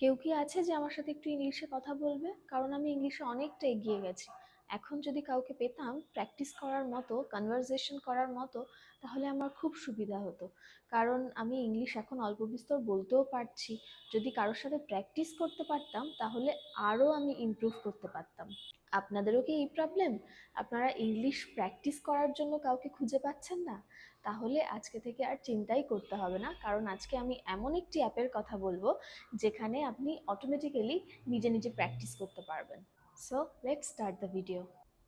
কেউ কি আছে যে আমার সাথে একটু ইংলিশে কথা বলবে? কারণ আমি ইংলিশে অনেকটা এগিয়ে গেছি। এখন যদি কাউকে পেতাম প্র্যাকটিস করার মতো কনভারসেশন করার মতো, তাহলে আমার খুব সুবিধা হতো। কারণ আমি ইংলিশ এখন অল্প বিস্তর বলতেও পারছি। যদি কারোর সাথে প্র্যাকটিস করতে পারতাম, তাহলে আরও আমি ইমপ্রুভ করতে পারতাম। আপনাদেরও কি এই প্রবলেম আপনারা ইংলিশ প্র্যাকটিস করার জন্য কাউকে খুঁজে পাচ্ছেন না? তাহলে আজকে থেকে আর চিন্তাই করতে হবে না। কারণ আজকে আমি এমন একটি অ্যাপের কথা বলব, যেখানে আপনি অটোমেটিক্যালি নিজে নিজে প্র্যাকটিস করতে পারবেন। So let start the video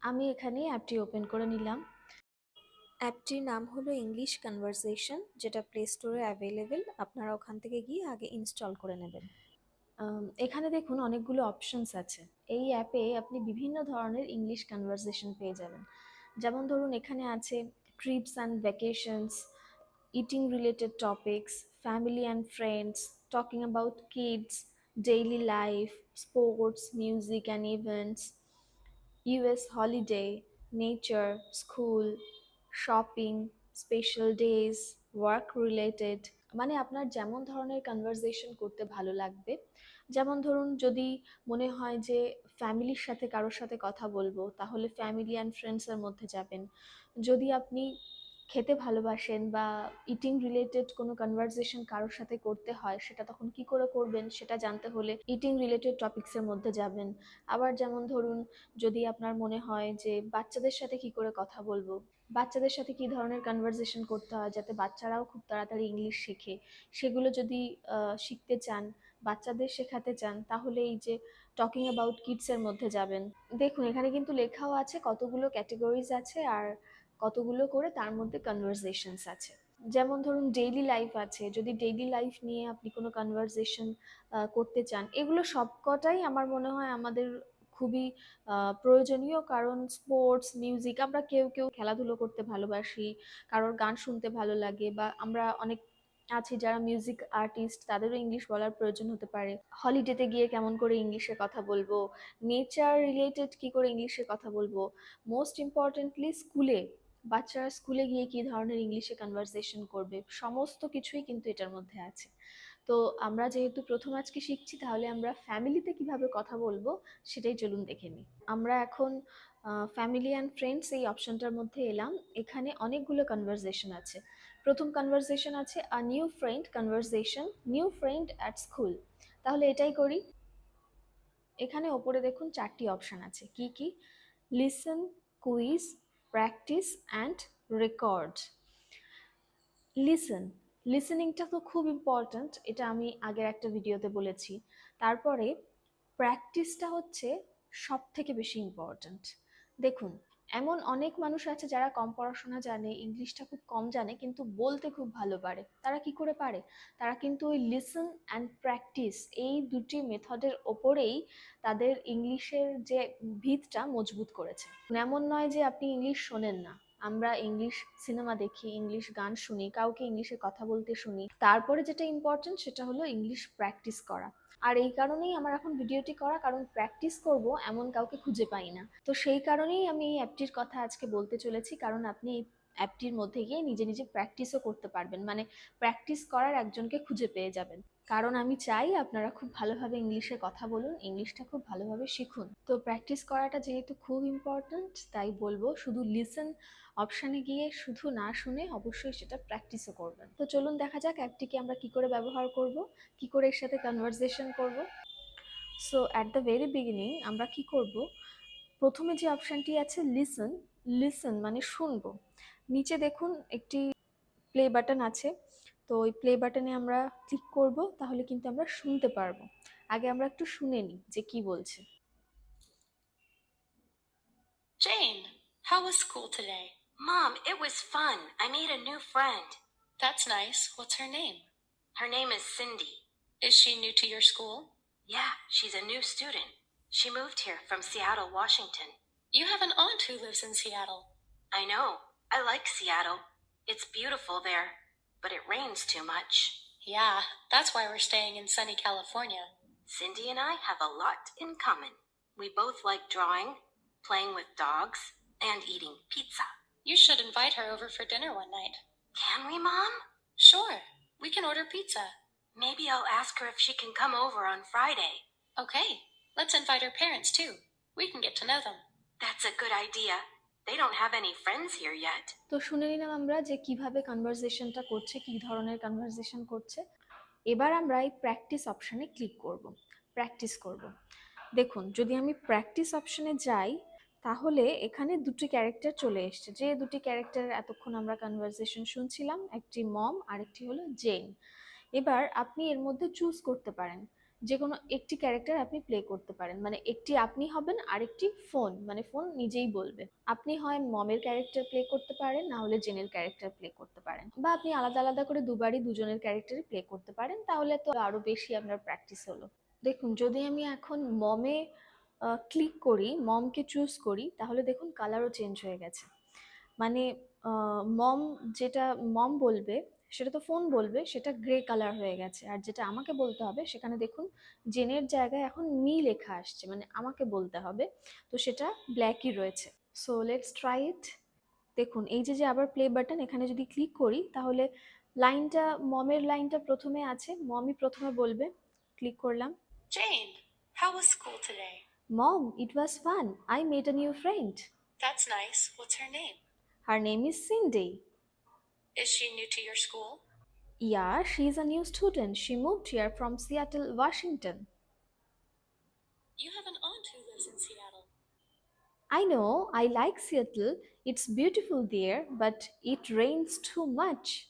আমি এখানে অ্যাপটি ওপেন করে নিলাম। অ্যাপটির নাম হলো ইংলিশ কনভারসেশন যেটা প্লে স্টোরে অ্যাভেলেবেল আপনারা ওখান থেকে গিয়ে আগে ইনস্টল করে নেবেন। এখানে দেখুন অনেকগুলো অপশনস আছে। এই অ্যাপে আপনি বিভিন্ন ধরনের ইংলিশ কনভারসেশন পেয়ে যাবেন। যেমন ধরুন এখানে আছে trips and vacations eating related topics family and friends talking about kids daily life sports music and events US holiday nature school shopping special days work related মানে আপনার যেমন ধরনের কনভারসেশন করতে ভালো লাগবে যেমন ধরুন যদি মনে হয় যে ফ্যামিলির সাথে কারোর সাথে কথা বলব, তাহলে ফ্যামিলি অ্যান্ড ফ্রেন্ডসের মধ্যে যাবেন। যদি আপনি খেতে ভালোবাসেন বা ইটিং রিলেটেড কোনো কনভারসেশন কারোর সাথে করতে হয়, সেটা তখন কি করে করবেন সেটা জানতে হলে ইটিং রিলেটেড টপিকসের মধ্যে যাবেন। আবার যেমন ধরুন যদি আপনার মনে হয় যে বাচ্চাদের সাথে কি করে কথা বলব, বাচ্চাদের সাথে কি ধরনের কনভারসেশন করতে হয় যাতে বাচ্চারাও খুব তাড়াতাড়ি ইংলিশ শেখে, সেগুলো যদি শিখতে চান বাচ্চাদের শেখাতে চান, তাহলে এই যে টকিং অ্যাবাউট কিডসের মধ্যে যাবেন। দেখুন, এখানে কিন্তু লেখাও আছে, কতগুলো ক্যাটাগরিজ আছে আর কতগুলো করে তার মধ্যে কনভারসেশনস আছে। যেমন ধরুন ডেইলি লাইফ আছে, যদি ডেইলি লাইফ নিয়ে আপনি কোনো কনভারসেশন করতে চান, এগুলো সবকটাই আমার মনে হয় আমাদের খুবই প্রয়োজনীয়। কারণ স্পোর্টস মিউজিক আমরা কেউ কেউ খেলাধুলো করতে ভালোবাসি, কারোর গান শুনতে ভালো লাগে বা আমরা অনেক আছি যারা মিউজিক আর্টিস্ট তাদেরও ইংলিশ বলার প্রয়োজন হতে পারে। হলিডেতে গিয়ে কেমন করে ইংলিশে কথা বলব? নেচার রিলেটেড কি করে ইংলিশে কথা বলব? মোস্ট ইম্পর্টেন্টলি স্কুলে বাচ্চারা স্কুলে গিয়ে কি ধরনের ইংলিশে কনভারসেশন করবে? সমস্ত কিছুই কিন্তু এটার মধ্যে আছে। তো আমরা যেহেতু প্রথম আজকে শিখছি, তাহলে আমরা ফ্যামিলিতে কীভাবে কথা বলব, সেটাই চলুন দেখে নিই। আমরা এখন ফ্যামিলি অ্যান্ড ফ্রেন্ডস এই অপশনটার মধ্যে এলাম। এখানে অনেকগুলো কনভারসেশন আছে। প্রথম কনভারসেশন আছে a new friend conversation new friend at school তাহলে এটাই করি। এখানে ওপরে দেখুন চারটি অপশান আছে। কি কি? Listen quiz practice and record listen লিসেনিংটা তো খুব ইম্পর্ট্যান্ট এটা আমি আগের একটা ভিডিওতে বলেছি। তারপরে প্র্যাকটিসটা হচ্ছে সব থেকে বেশি ইম্পর্ট্যান্ট দেখুন এমন অনেক মানুষ আছে যারা কম পড়াশোনা জানে ইংলিশটা খুব কম জানে, কিন্তু বলতে খুব ভালো পারে। তারা কি করে পারে? তারা কিন্তু ওই লিসন অ্যান্ড প্র্যাকটিস এই দুটি মেথডের ওপরেই তাদের ইংলিশের যে ভিতটা মজবুত করেছে। এমন নয় যে আপনি ইংলিশ শোনেন না। আমরা ইংলিশ সিনেমা দেখি ইংলিশ গান শুনি, কাউকে ইংলিশে কথা বলতে শুনি। তারপরে যেটা ইম্পর্টেন্ট সেটা হলো ইংলিশ প্র্যাকটিস করা। আর এই কারণেই আমার এখন ভিডিওটি করা, কারণ প্র্যাকটিস করব, এমন কাউকে খুঁজে পাই না। তো সেই কারণেই আমি এই অ্যাপটির কথা আজকে বলতে চলেছি, কারণ আপনি এই অ্যাপটির মধ্যে গিয়ে নিজে নিজে প্র্যাকটিসও করতে পারবেন। মানে প্র্যাকটিস করার একজনকে খুঁজে পেয়ে যাবেন। কারণ আমি চাই আপনারা খুব ভালোভাবে ইংলিশে কথা বলুন, ইংলিশটা খুব ভালোভাবে শিখুন। তো প্র্যাকটিস করাটা যেহেতু খুব ইম্পর্ট্যান্ট তাই বলব শুধু লিসেন অপশানে গিয়ে শুধু না শুনে অবশ্যই সেটা প্র্যাকটিসও করবেন। তো চলুন দেখা যাক অ্যাপটিকে আমরা কি করে ব্যবহার করব, কি করে এর সাথে কনভারসেশন করব। So at the very beginning আমরা কি করব? প্রথমে যে অপশানটি আছে লিসন লিসন মানে শুনব। নিচে দেখুন একটি প্লে বাটন আছে তো ওই প্লে বাটনে আমরা ক্লিক করব তাহলে কিন্তু আমরা শুনতে পারব আগে আমরা একটু শুনে নিই যে কি বলছে Jane, how was school today? Mom, it was fun. I made a new friend. That's nice. What's her name? Her name is Cindy. Is she new to your school? Yeah, she's a new student. She moved here from Seattle, Washington. You have an aunt who lives in Seattle. I know. I like Seattle. It's beautiful there, but it rains too much. Yeah, that's why we're staying in sunny California. Cindy and I have a lot in common. We both like drawing, playing with dogs, and eating pizza. You should invite her over for dinner one night. Can we, Mom? Sure, we can order pizza. Maybe I'll ask her if she can come over on Friday. Okay, let's invite her parents too. We can get to know them. That's a good idea. They don't have any friends here yet. তো শুনে নিলাম আমরা যে কীভাবে কনভারসেশনটা করছে, কি ধরনের conversation করছে। এবার আমরা এই প্র্যাকটিস অপশানে ক্লিক করব। প্র্যাকটিস করব। দেখুন, যদি আমি প্র্যাকটিস অপশানে যাই, তাহলে এখানে দুটি ক্যারেক্টার চলে এসছে। যে দুটি ক্যারেক্টার এতক্ষণ আমরা কনভারসেশন শুনছিলাম, একটি মম আর একটি হলো জেন এবার আপনি এর মধ্যে চুজ করতে পারেন। যে কোনো একটি ক্যারেক্টার আপনি প্লে করতে পারেন। মানে একটি আপনি হবেন, আরেকটি ফোন মানে ফোন নিজেই বলবে। আপনি হয় মমের ক্যারেক্টার প্লে করতে পারেন, না হলে জেনের ক্যারেক্টার প্লে করতে পারেন। বা আপনি আলাদা আলাদা করে দুবারই দুজনের ক্যারেক্টারই প্লে করতে পারেন, তাহলে তো আরও বেশি আপনার প্র্যাকটিস হলো। দেখুন, যদি আমি এখন মমে ক্লিক করি, মমকে চুজ করি, তাহলে দেখুন কালারও চেঞ্জ হয়ে গেছে। মানে মম যেটা, মম বলবে সেটা তো ফোন বলবে সেটা গ্রে কালার হয়ে গেছে। আর যেটা আমাকে বলতে হবে সেখানে দেখুন জেনের জায়গায় এখন মি লেখা আসছে মানে আমাকে বলতে হবে। তো সেটা ব্ল্যাকই রয়েছে। সো লেটস ট্রাই ইট দেখুন এই যে যে আবার প্লে বাটন এখানে যদি ক্লিক করি তাহলে লাইনটা মমের লাইনটা প্রথমে আছে মমই প্রথমে বলবে। ক্লিক করলাম। Jane, how was school today? Mom it was fun I made a new friend That's nice. What's her name? Her name is Cindy Is she new to your school? Yeah, she is a new student. She moved here from Seattle, Washington. You have an aunt who lives in Seattle. I know, I like Seattle. It's beautiful there, but it rains too much.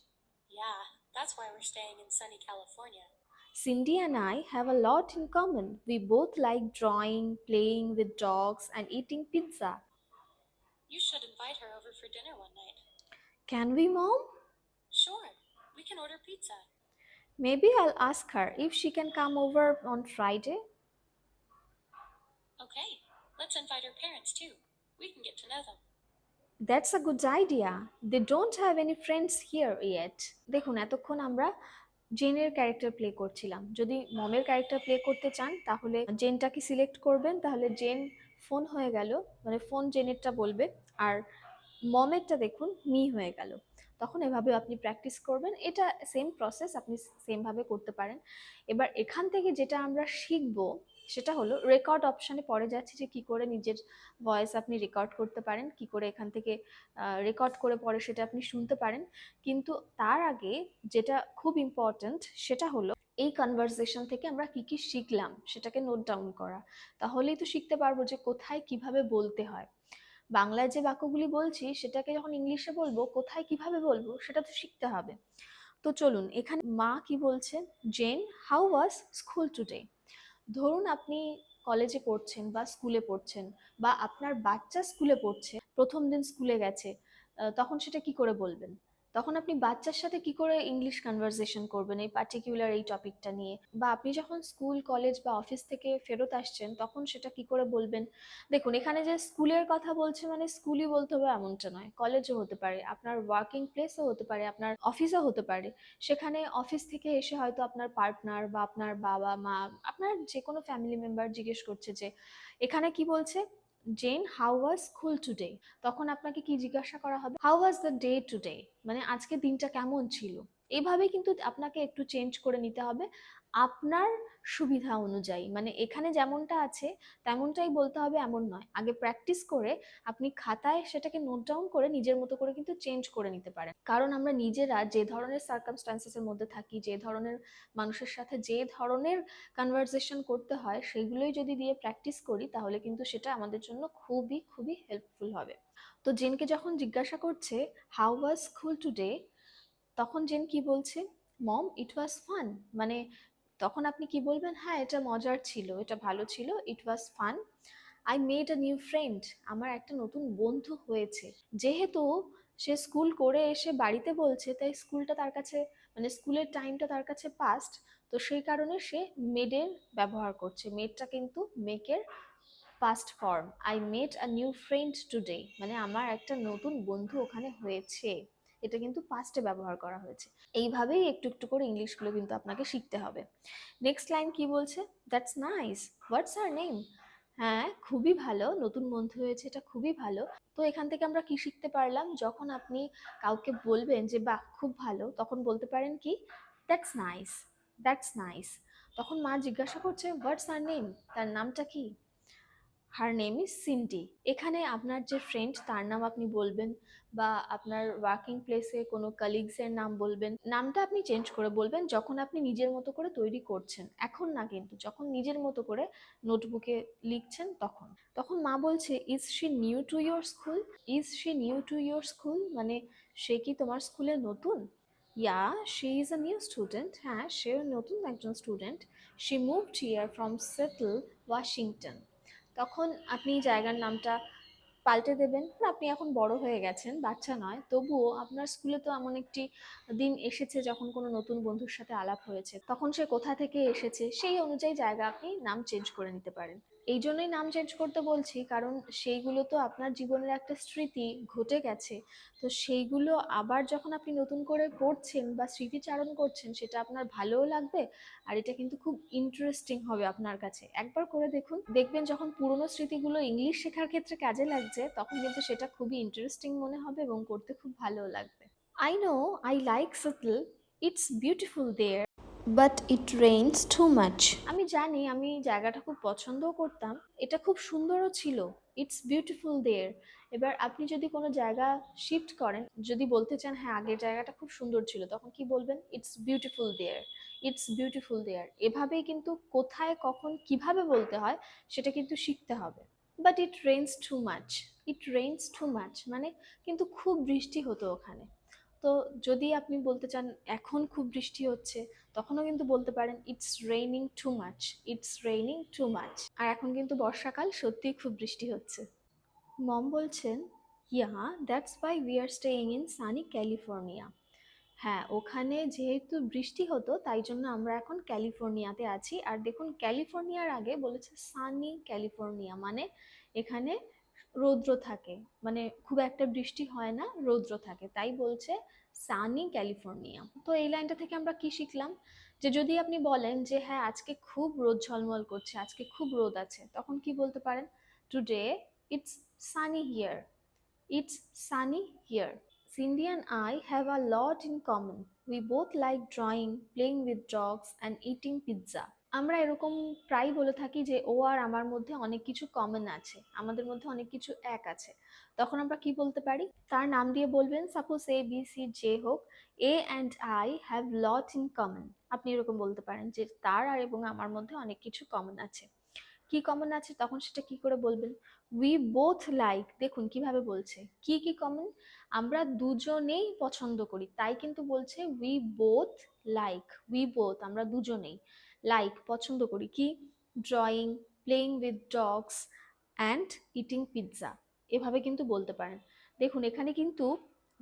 Yeah, that's why we're staying in sunny California. Cindy and I have a lot in common. We both like drawing, playing with dogs, and eating pizza. You should invite her over for dinner one night. Can we, Mom? Can order pizza. Maybe I'll ask her if she can come over on Friday. Okay, let's invite her parents too. We can get to know them. That's a good idea. They don't have any friends here yet. দেখুন এতক্ষণ আমরা জেনের character play করছিলাম যদি মমের character play করতে চান তাহলে জেনটাকে select করবেন তাহলে জেন ফোন হয়ে গেল মানে ফোন জেনেরটা বলবে আর মমেরটা দেখুন মি হয়ে গেল তখন এভাবে আপনি প্র্যাকটিস করবেন। এটা সেম প্রসেস আপনি সেমভাবে করতে পারেন। এবার এখান থেকে যেটা আমরা শিখব, সেটা হলো রেকর্ড অপশানে পরে যাচ্ছে যে কি করে নিজের ভয়েস আপনি রেকর্ড করতে পারেন, কি করে এখান থেকে রেকর্ড করে পরে সেটা আপনি শুনতে পারেন। কিন্তু তার আগে যেটা খুব ইম্পর্ট্যান্ট সেটা হলো এই কনভারসেশন থেকে আমরা কি কি শিখলাম, সেটাকে নোট ডাউন করা। তাহলেই তো শিখতে পারব যে কোথায় কীভাবে বলতে হয়। বাংলায় যে বাক্যগুলি বলছি, সেটাকে যখন ইংলিশে বলব, কোথায় কীভাবে বলব, সেটা তো শিখতে হবে। তো চলুন, এখানে মা কি বলছে? Jane, how was school today? ধরুন আপনি কলেজে পড়ছেন বা স্কুলে পড়ছেন বা আপনার বাচ্চা স্কুলে পড়ছে, প্রথম দিন স্কুলে গেছে তখন সেটা কি করে বলবেন? তখন আপনি বাচ্চার সাথে কি করে ইংলিশ কনভারসেশন করবেন? এই পার্টিকুলার এই টপিকটা নিয়ে? বা আপনি যখন স্কুল কলেজ বা অফিস থেকে ফেরত আসছেন, তখন সেটা কি করে বলবেন? দেখুন, এখানে যে স্কুলের কথা বলছে মানে স্কুলই বলতে হবে এমনটা নয়। কলেজও হতে পারে, আপনার ওয়ার্কিং প্লেসও হতে পারে, আপনার অফিসও হতে পারে। সেখানে অফিস থেকে এসে হয়তো আপনার পার্টনার বা আপনার বাবা মা আপনার যে কোনো ফ্যামিলি মেম্বার জিজ্ঞেস করছে যে, এখানে কি বলছে? Jane how was school today তখন আপনাকে কি জিজ্ঞাসা করা হবে? How was the day today মানে আজকে দিনটা কেমন ছিল? এভাবে কিন্তু আপনাকে একটু চেঞ্জ করে নিতে হবে। আপনার সুবিধা অনুযায়ী মানে এখানে যেমনটা আছে, তেমনটাই বলতে হবে এমন নয়। আগে প্র্যাকটিস করে আপনি খাতায় সেটাকে নোট ডাউন করে নিজের মতো করে কিন্তু চেঞ্জ করে নিতে পারেন। কারণ আমরা নিজেরা যে ধরনের সার্কামস্টান্সেসের মধ্যে থাকি, যে ধরনের মানুষের সাথে যে ধরনের কনভারসেশন করতে হয়, সেগুলোই যদি দিয়ে প্র্যাকটিস করি, তাহলে কিন্তু সেটা আমাদের জন্য খুবই খুবই হেল্পফুল হবে। তো জেনকে যখন জিজ্ঞাসা করছে হাউ ওয়াজ স্কুল টুডে তখন জেন কি বলছে? মম ইট ওয়াজ ফান মানে তখন আপনি কি বলবেন হ্যাঁ এটা মজার ছিল, এটা ভালো ছিল it was fun I made a new friend আমার একটা নতুন বন্ধু হয়েছে। যেহেতু সে স্কুল করে এসে বাড়িতে বলছে, তাই স্কুলটা তার কাছে মানে স্কুলের টাইমটা তার কাছে পাস্ট তো সেই কারণে সে মেডের ব্যবহার করছে। মেডটা কিন্তু মেকের past form I made a new friend today মানে আমার একটা নতুন বন্ধু ওখানে হয়েছে। এটা কিন্তু পাস্টে ব্যবহার করা হয়েছে। এইভাবেই একটু একটু করে ইংলিশগুলো কিন্তু আপনাকে শিখতে হবে। নেক্সট লাইন কি বলছে? That's nice what's her name হ্যাঁ খুবই ভালো। নতুন বন্ধু হয়েছে, এটা খুবই ভালো। তো এখান থেকে আমরা কি শিখতে পারলাম? যখন আপনি কাউকে বলবেন যে, বাহ, খুব ভালো, তখন বলতে পারেন কি? দ্যাটস নাইস দ্যাটস নাইস তখন মা জিজ্ঞাসা করছে হোয়াটস আর নেম তার নামটা কি? হার নেম ইজ সিন্ডি এখানে আপনার যে ফ্রেন্ড তার নাম আপনি বলবেন বা আপনার ওয়ার্কিং প্লেসে কোনো কালিগসের নাম বলবেন। নামটা আপনি চেঞ্জ করে বলবেন যখন আপনি নিজের মতো করে তৈরি করছেন। এখন না কিন্তু, যখন নিজের মতো করে নোটবুকে লিখছেন তখন। তখন মা বলছে is she new to your school is she new to your school মানে সে কি তোমার স্কুলে নতুন? Yeah she is a new student হ্যাঁ সেও নতুন একজন student she moved here from Seattle Washington তখন আপনি জায়গার নামটা পাল্টে দেবেন। আপনি এখন বড় হয়ে গেছেন, বাচ্চা নয়। তবুও আপনার স্কুলে তো এমন একটি দিন এসেছে যখন কোনো নতুন বন্ধুর সাথে আলাপ হয়েছে। তখন সে কোথা থেকে এসেছে সেই অনুযায়ী জায়গা আপনি নাম চেঞ্জ করে নিতে পারেন। এই জন্যই নাম চেঞ্জ করতে বলছি, কারণ সেইগুলো তো আপনার জীবনের একটা স্মৃতি ঘটে গেছে। তো সেইগুলো আবার যখন আপনি নতুন করে পড়ছেন বা স্মৃতিচারণ করছেন, সেটা আপনার ভালোও লাগবে আর এটা কিন্তু খুব ইন্টারেস্টিং হবে আপনার কাছে। একবার করে দেখুন, দেখবেন যখন পুরনো স্মৃতিগুলো ইংলিশ শেখার ক্ষেত্রে কাজে লাগছে, তখন কিন্তু সেটা খুবই ইন্টারেস্টিং মনে হবে এবং করতে খুব ভালোও লাগবে। I know I like Seattle it's beautiful there but it rains too much আমি জানি, আমি জায়গাটা খুব পছন্দও করতাম। এটা খুব সুন্দরও ছিল। ইটস বিউটিফুল দেয়ার এবার আপনি যদি কোনো জায়গা শিফট করেন, যদি বলতে চান হ্যাঁ আগের জায়গাটা খুব সুন্দর ছিল, তখন কি বলবেন? It's beautiful there it's beautiful there এভাবেই কিন্তু কোথায়, কখন, কীভাবে বলতে হয়, সেটা কিন্তু শিখতে হবে। But it rains too much it rains too much মানে কিন্তু খুব বৃষ্টি হতো ওখানে। তো যদি আপনি বলতে চান এখন খুব বৃষ্টি হচ্ছে, তখনও কিন্তু বলতে পারেন it's raining too much it's raining too much আর এখন কিন্তু বর্ষাকাল, সত্যিই খুব বৃষ্টি হচ্ছে। মম বলছেন yeah that's why we are staying in sunny California হ্যাঁ ওখানে যেহেতু বৃষ্টি হতো, তাই জন্য আমরা এখন ক্যালিফোর্নিয়াতে আছি। আর দেখুন, ক্যালিফোর্নিয়ার আগে বলেছে সানি ক্যালিফোর্নিয়া মানে এখানে রৌদ্র থাকে। মানে খুব একটা বৃষ্টি হয় না রৌদ্র থাকে। তাই বলছে সানি ক্যালিফোর্নিয়া। তো এই লাইনটা থেকে আমরা কি শিখলাম? যে যদি আপনি বলেন যে হ্যাঁ আজকে খুব রোদ ঝলমল করছে আজকে খুব রোদ আছে তখন কি বলতে পারেন? Today it's sunny here it's sunny here and I have a lot in common. We both like drawing, playing with dogs, and eating pizza. আমরা এরকম প্রায় বলে থাকি যে, ও আর আমার মধ্যে অনেক কিছু কমন আছে, আমাদের মধ্যে অনেক কিছু এক আছে। তখন আমরা কি বলতে পারি? তার নাম দিয়ে বলবেন সাপোজ এ বি সি যে হোক A and I have lot in common আপনি এরকম বলতে পারেন যে, তার আর এবং আমার মধ্যে অনেক কিছু কমন আছে। কি কমন আছে? তখন সেটা কি করে বলবেন? উই বোথ লাইক দেখুন কীভাবে বলছে। কি কি কমন আমরা দুজনেই পছন্দ করি, তাই কিন্তু বলছে we both like we both আমরা দুজনেই। লাইক পছন্দ করি। কি? Drawing playing with dogs and eating pizza এভাবে কিন্তু বলতে পারেন। দেখুন, এখানে কিন্তু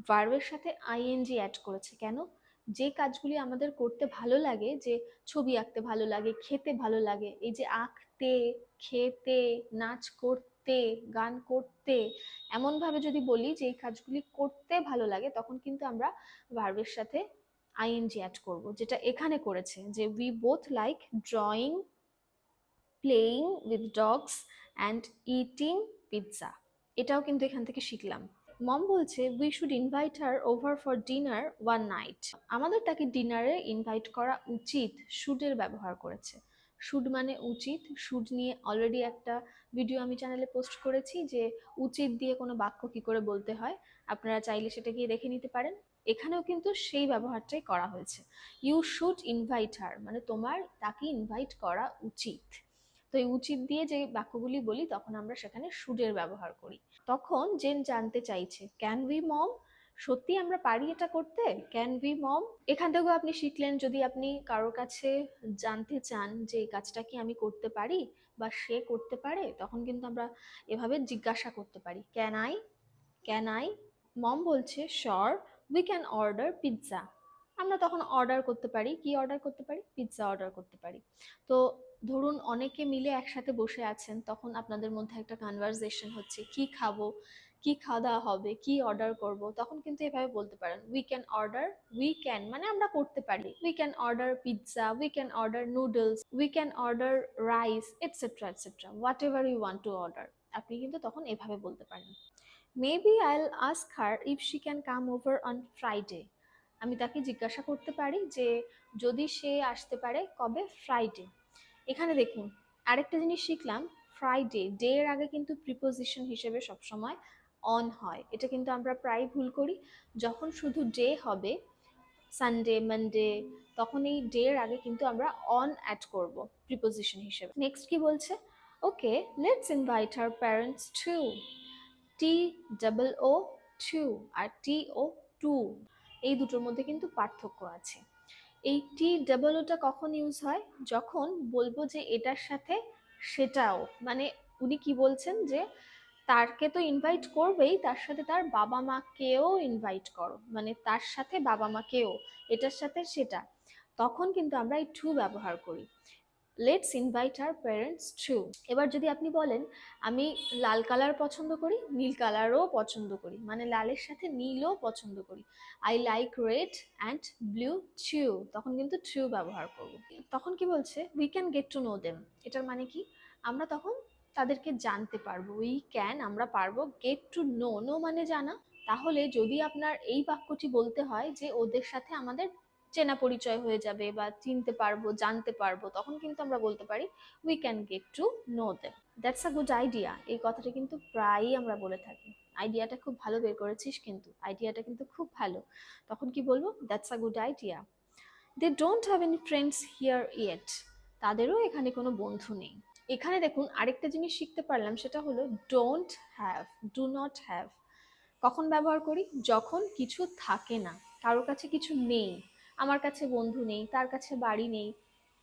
ভার্বের সাথে আইএনজি অ্যাড করেছে। কেন? যে কাজগুলি আমাদের করতে ভালো লাগে, যে ছবি আঁকতে ভালো লাগে, খেতে ভালো লাগে, এই যে আঁকতে, খেতে, নাচ করতে, গান করতে, এমনভাবে যদি বলি যে এই কাজগুলি করতে ভালো লাগে, তখন কিন্তু আমরা ভার্বের সাথে আইএনজি অ্যাড করব, যেটা এখানে করেছে যে we both like drawing playing with dogs and eating pizza এটাও কিন্তু এখান থেকে শিখলাম। মম বলছে we should invite her over for dinner one night আমাদের তাকে ডিনারে ইনভাইট করা উচিত শুডের ব্যবহার করেছে। শুড মানে উচিত শুড নিয়ে অলরেডি একটা ভিডিও আমি চ্যানেলে পোস্ট করেছি যে উচিত দিয়ে কোনো বাক্য কি করে বলতে হয়। আপনারা চাইলে সেটা গিয়ে দেখে নিতে পারেন। এখানেও কিন্তু সেই ব্যবহারটাই করা হয়েছে। ইউ শুড ইনভাইট হার মানে তোমার তাকে ইনভাইট করা উচিত। তো এই উচিত দিয়ে যে বাক্যগুলি বলি, তখন আমরা সেখানে শুডের ব্যবহার করি। তখন জেন জানতে চাইছে ক্যান উই মম সত্যি আমরা পারি এটা করতে? ক্যান উই মম এখান থেকেও আপনি শিখলেন, যদি আপনি কারোর কাছে জানতে চান যে এই কাজটা কি আমি করতে পারি বা সে করতে পারে, তখন কিন্তু আমরা এভাবে জিজ্ঞাসা করতে পারি can I can I mom বলছে sure we can order pizza আমরা তখন অর্ডার করতে পারি। কি অর্ডার করতে পারি? পিৎজা অর্ডার করতে পারি। তো ধরুন অনেকে মিলে একসাথে বসে আছেন, তখন আপনাদের মধ্যে একটা কনভারসেশন হচ্ছে, কি খাব? কি খাওয়া দাওয়া হবে? কি অর্ডার করব? তখন কিন্তু এভাবে বলতে পারেন we can order we can মানে আমরা করতে পারি। We can order pizza we can order noodles we can order rice etcetera etcetera whatever you want to order আপনি কিন্তু তখন এভাবে বলতে পারেন। Maybe I'll ask her if she can come over on Friday আমি তাকে জিজ্ঞাসা করতে পারি যে যদি সে আসতে পারে কবে? ফ্রাইডে এখানে দেখুন, আরেকটা জিনিস শিখলাম। ফ্রাইডে ডে এর আগে কিন্তু প্রিপোজিশন হিসেবে সবসময় অন হয়। এটা কিন্তু আমরা প্রায় ভুল করি। যখন শুধু ডে হবে সানডে মানডে তখন এই ডে এর আগে কিন্তু আমরা অন অ্যাড করব প্রিপোজিশন হিসেবে। নেক্সট কি বলছে? Okay let's invite her parents to T double O too R T O to এই দুটোর মধ্যে কিন্তু পার্থক্য আছে। এই টি ডাবল ওটা কখন ইউজ হয়? যখন বলব যে এটার সাথে সেটাও মানে উনি কি বলছেন যে তারকে তো ইনভাইট করবেই, তার সাথে তার বাবা মাকেও ইনভাইট করো মানে তার সাথে বাবা মাকেও, এটার সাথে সেটা। তখন কিন্তু আমরা এই টু ব্যবহার করি। Let's invite her parents to এবার যদি আপনি বলেন, আমি লাল কালার পছন্দ করি, নীল কালারও পছন্দ করি মানে লালের সাথে নীলও পছন্দ করি। I like red and blue too তখন কিন্তু টু ব্যবহার করব। তখন কি বলছে? We can get to know them এটার মানে কি? আমরা তখন তাদেরকে জানতে পারব। উই ক্যান আমরা পারব গেট টু নো নো মানে জানা। তাহলে যদি আপনার এই বাক্যটি বলতে হয় যে ওদের সাথে আমাদের চেনা পরিচয় হয়ে যাবে বা চিনতে পারব, জানতে পারব, তখন কিন্তু আমরা বলতে পারি we can get to know them that's a good idea এই কথাটা কিন্তু প্রায়ই আমরা বলে থাকি। আইডিয়াটা খুব ভালো বের করেছিস কিন্তু আইডিয়াটা কিন্তু খুব ভালো। তখন কি বলব? That's a good idea they don't have any friends here yet তাদেরও এখানে কোনো বন্ধু নেই। এখানে দেখুন, আরেকটা জিনিস শিখতে পারলাম, সেটা হলো don't have do not have কখন ব্যবহার করি? যখন কিছু থাকে না কারোর কাছে কিছু নেই। আমার কাছে বন্ধু নেই, তার কাছে বাড়ি নেই,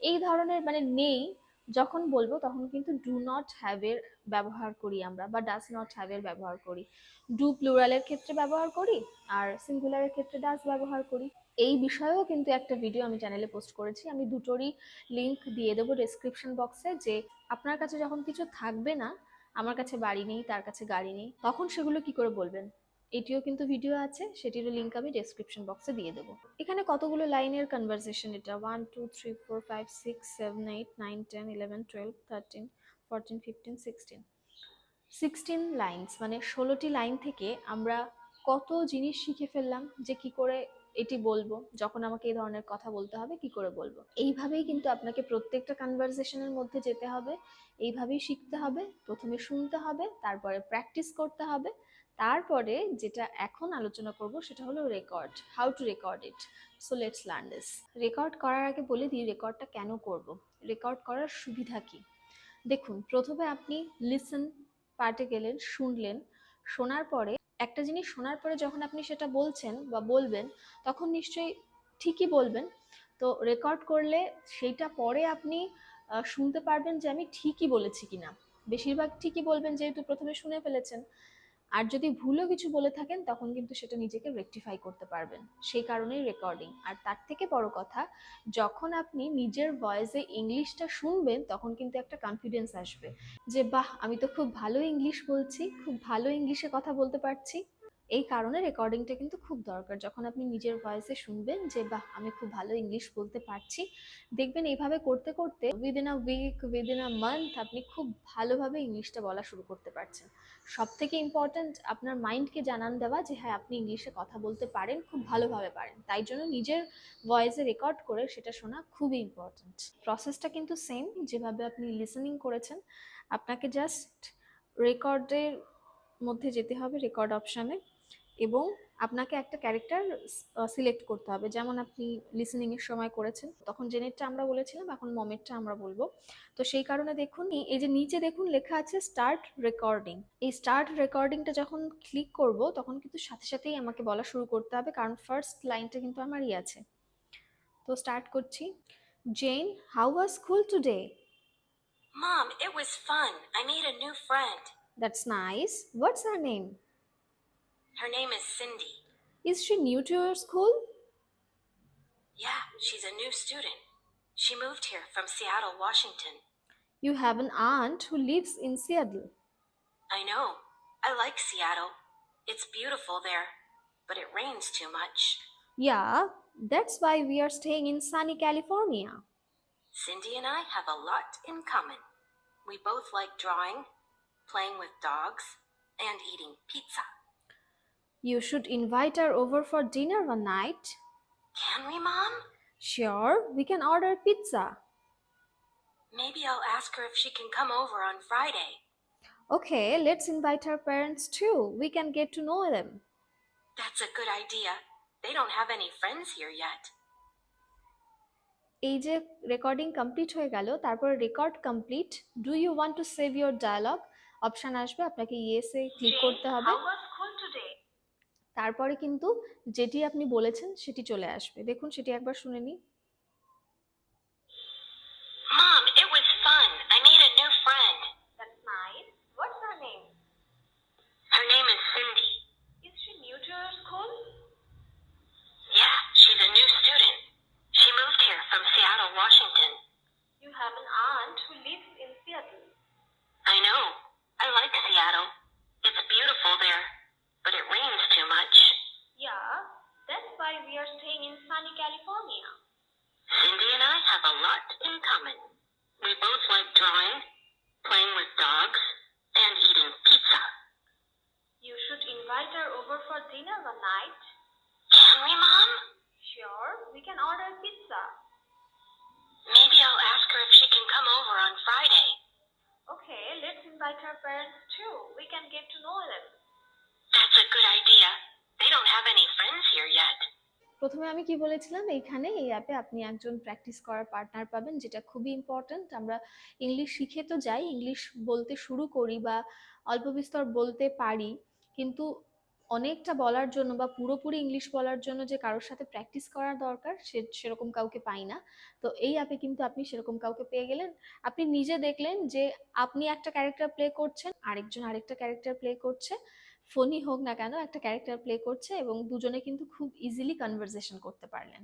এই ধরনের মানে নেই, যখন বলব তখন কিন্তু ডু নট হ্যাভ এর ব্যবহার করি আমরা বা ডাস নট হ্যাভ এর ব্যবহার করি। ডু প্লুরালের ক্ষেত্রে ব্যবহার করি আর সিঙ্গুলারের ক্ষেত্রে ডাস ব্যবহার করি। এই বিষয়েও কিন্তু একটা ভিডিও আমি চ্যানেলে পোস্ট করেছি, আমি দুটোরই লিংক দিয়ে দেবো ডেসক্রিপশন বক্সে যে আপনার কাছে যখন কিছু থাকবে না, আমার কাছে বাড়ি নেই, তার কাছে গাড়ি নেই, তখন সেগুলো কি করে বলবেন? এটিও কিন্তু ভিডিও আছে, সেটিরও লিঙ্ক আমি ডেসক্রিপশন বক্সে দিয়ে দেবো। এখানে কতগুলো লাইনের কনভারসেশন এটা one two three four five six seven eight nine ten eleven twelve thirteen fourteen fifteen sixteen sixteen lines মানে ষোলোটি লাইন থেকে আমরা কত জিনিস শিখে ফেললাম যে কি করে এটি বলব, যখন আমাকে এই ধরনের কথা বলতে হবে, কি করে বলব। এইভাবেই কিন্তু আপনাকে প্রত্যেকটা কনভারসেশনের মধ্যে যেতে হবে, এইভাবেই শিখতে হবে, প্রথমে শুনতে হবে, তারপরে প্র্যাকটিস করতে হবে তারপরে যেটা এখন আলোচনা করব সেটা হলো record how to record it so let's learn this record করার আগে বলে দিই রেকর্ডটা কেন করব? রেকর্ড করার সুবিধা কি? দেখুন, প্রথমে আপনি লিসেন পার্টে গেলেন, শুনলেন, শোনার পরে, একটা জিনিস শোনার পরে যখন আপনি সেটা বলছেন বা বলবেন, তখন নিশ্চয়ই ঠিকই বলবেন। তো রেকর্ড করলে সেইটা পরে আপনি শুনতে পারবেন যে আমি ঠিকই বলেছি কিনা। বেশিরভাগ ঠিকই বলবেন যেহেতু প্রথমে শুনে ফেলেছেন। আর যদি ভুলও কিছু বলে থাকেন, তখন কিন্তু সেটা নিজেকে রেকটিফাই করতে পারবেন। সেই কারণেই রেকর্ডিং আর তার থেকে বড় কথা, যখন আপনি নিজের ভয়েসে ইংলিশটা শুনবেন, তখন কিন্তু একটা কনফিডেন্স আসবে যে, বাহ, আমি তো খুব ভালো ইংলিশ বলছি, খুব ভালো ইংলিশে কথা বলতে পারছি। এই কারণে রেকর্ডিংটা কিন্তু খুব দরকার। যখন আপনি নিজের ভয়েসে শুনবেন যে, বাহ, আমি খুব ভালো ইংলিশ বলতে পারছি। দেখবেন এইভাবে করতে করতে within a week within a month আপনি খুব ভালোভাবে ইংলিশটা বলা শুরু করতে পারছেন। সব থেকে ইম্পর্ট্যান্ট আপনার মাইন্ডকে জানান দেওয়া যে হ্যাঁ আপনি ইংলিশে কথা বলতে পারেন, খুব ভালোভাবে পারেন। তাই জন্য নিজের ভয়েসে রেকর্ড করে সেটা শোনা খুবই ইম্পর্ট্যান্ট প্রসেসটা কিন্তু সেম যেভাবে আপনি লিসেনিং করেছেন। আপনাকে জাস্ট রেকর্ডের মধ্যে যেতে হবে রেকর্ড অপশানে এবং আপনাকে একটা ক্যারেক্টার সিলেক্ট করতে হবে। যেমন আপনি লিসেনিং এর সময় করেছেন তখন জেনেরটা আমরা বলেছিলাম এখন মমেরটা আমরা বলব। তো সেই কারণে দেখুন এই- যে নিচে দেখুন লেখা আছে স্টার্ট রেকর্ডিং এই স্টার্ট রেকর্ডিংটা যখন ক্লিক করব তখন কিন্তু সাথে সাথেই আমাকে বলা শুরু করতে হবে কারণ ফার্স্ট লাইনটা কিন্তু আমারই আছে। তো স্টার্ট করছি। Jane how was school today Mom, it was fun. I made a new friend. That's nice what's her name Her name is Cindy. Is she new to your school? Yeah, she's a new student. She moved here from Seattle, Washington. You have an aunt who lives in Seattle. I know. I like Seattle. It's beautiful there, but it rains too much. Yeah, that's why we are staying in sunny California. Cindy and I have a lot in common. We both like drawing, playing with dogs, and eating pizza. You should invite her over for dinner one night. Can we, Mom? Sure, we can order pizza. Maybe I'll ask her if she can come over on Friday. Okay, let's invite our parents too. We can get to know them. That's a good idea. They don't have any friends here yet. এই যে recording complete হয়ে গেল তারপর record complete do you want to save your dialogue option আসবে আপনাকে ইয়েসে click করতে হবে How was school today? তারপরে কিন্তু যেটি আপনি বলেছেন সেটি চলে আসবে। দেখুন, সেটি একবার শুনে নিই। মা it was fun. I made a new friend. That's nice. What's her name? Her name is Cindy. Is she new to your school? Yeah, she's a new student. She moved here from Seattle, Washington. You have an aunt who lives in Seattle. I know. I like Seattle. It's beautiful there, but it rains too much. Yeah, that's why we are staying in sunny California. Cindy and I have a lot in common. We both like drawing, playing with dogs, and eating pizza. You should invite her over for dinner one night. Can we, Mom? Sure, we can order pizza. Maybe I'll ask her if she can come over on Friday. Okay, let's invite her parents too. We can get to know them. That's a good idea. They don't have any friends here yet. প্রথমে আমি কি বলেছিলাম এইখানে এই অ্যাপে আপনি একজন practice করার পার্টনার পাবেন যেটা খুবই ইম্পর্ট্যান্ট আমরা ইংলিশ শিখে তো যাই ইংলিশ বলতে শুরু করি বা অল্প বিস্তর বলতে পারি কিন্তু অনেকটা বলার জন্য বা পুরোপুরি ইংলিশ বলার জন্য যে কারোর সাথে প্র্যাকটিস করার দরকার, সে সেরকম কাউকে পাই না। তো এই অ্যাপে কিন্তু আপনি সেরকম কাউকে পেয়ে গেলেন। আপনি নিজে দেখলেন যে আপনি একটা ক্যারেক্টার প্লে করছেন, আরেকজন আরেকটা ক্যারেক্টার প্লে করছে ফোনই হোক না কেন একটা ক্যারেক্টার প্লে করছে এবং দুজনে কিন্তু খুব ইজিলি কনভারসেশন করতে পারলেন।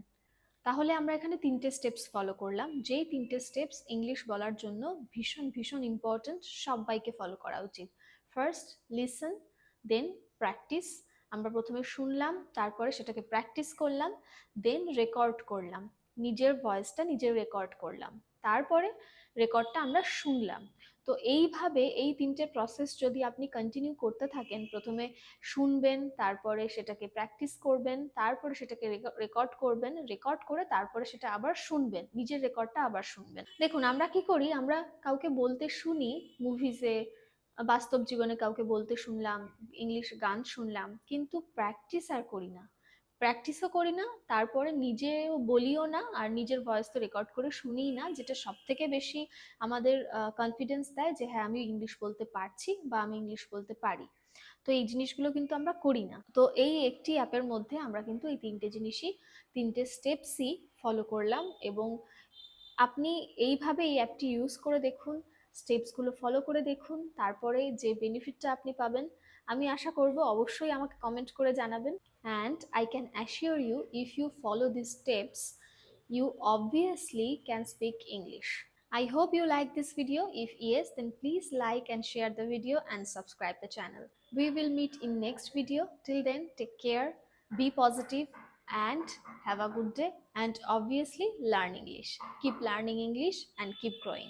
তাহলে আমরা এখানে তিনটে স্টেপস ফলো করলাম। যেই তিনটে স্টেপস ইংলিশ বলার জন্য ভীষণ ভীষণ ইম্পর্ট্যান্ট সবাইকে ফলো করা উচিত। ফার্স্ট লিসন দেন প্র্যাকটিস আমরা প্রথমে শুনলাম, তারপরে সেটাকে প্র্যাকটিস করলাম দেন রেকর্ড করলাম। নিজের ভয়েসটা নিজের রেকর্ড করলাম। তারপরে রেকর্ডটা আমরা শুনলাম। তো এইভাবে এই তিনটে প্রসেস যদি আপনি কন্টিনিউ করতে থাকেন, প্রথমে শুনবেন, তারপরে সেটাকে প্র্যাকটিস করবেন, তারপরে সেটাকে রেকর্ড করবেন রেকর্ড করে তারপরে সেটা আবার শুনবেন, নিজের রেকর্ডটা আবার শুনবেন। দেখুন, আমরা কি করি? আমরা কাউকে বলতে শুনি মুভিজে বাস্তব জীবনে কাউকে বলতে শুনলাম ইংলিশ গান শুনলাম, কিন্তু প্র্যাকটিস আর করি না। প্র্যাকটিসও করি না, তারপরে নিজেও বলিও না আর নিজের ভয়েস তো রেকর্ড করে শুনিই না, যেটা সব থেকে বেশি আমাদের কনফিডেন্স দেয় যে হ্যাঁ আমি ইংলিশ বলতে পারছি বা আমি ইংলিশ বলতে পারি। তো এই জিনিসগুলো কিন্তু আমরা করি না। তো এই একটি অ্যাপের মধ্যে আমরা কিন্তু এই তিনটে জিনিসই, তিনটে স্টেপসই ফলো করলাম এবং আপনি এইভাবে এই অ্যাপটি ইউজ করে দেখুন। স্টেপসগুলো ফলো করে দেখুন, তারপরে যে বেনিফিটটা আপনি পাবেন, আমি আশা করব অবশ্যই আমাকে কমেন্ট করে জানাবেন। And I can assure you if you follow this steps you obviously can speak English I hope you like this video if yes then please like and share the video and subscribe the channel we will meet in next video till then take care be positive and have a good day and obviously learn English keep learning English and keep growing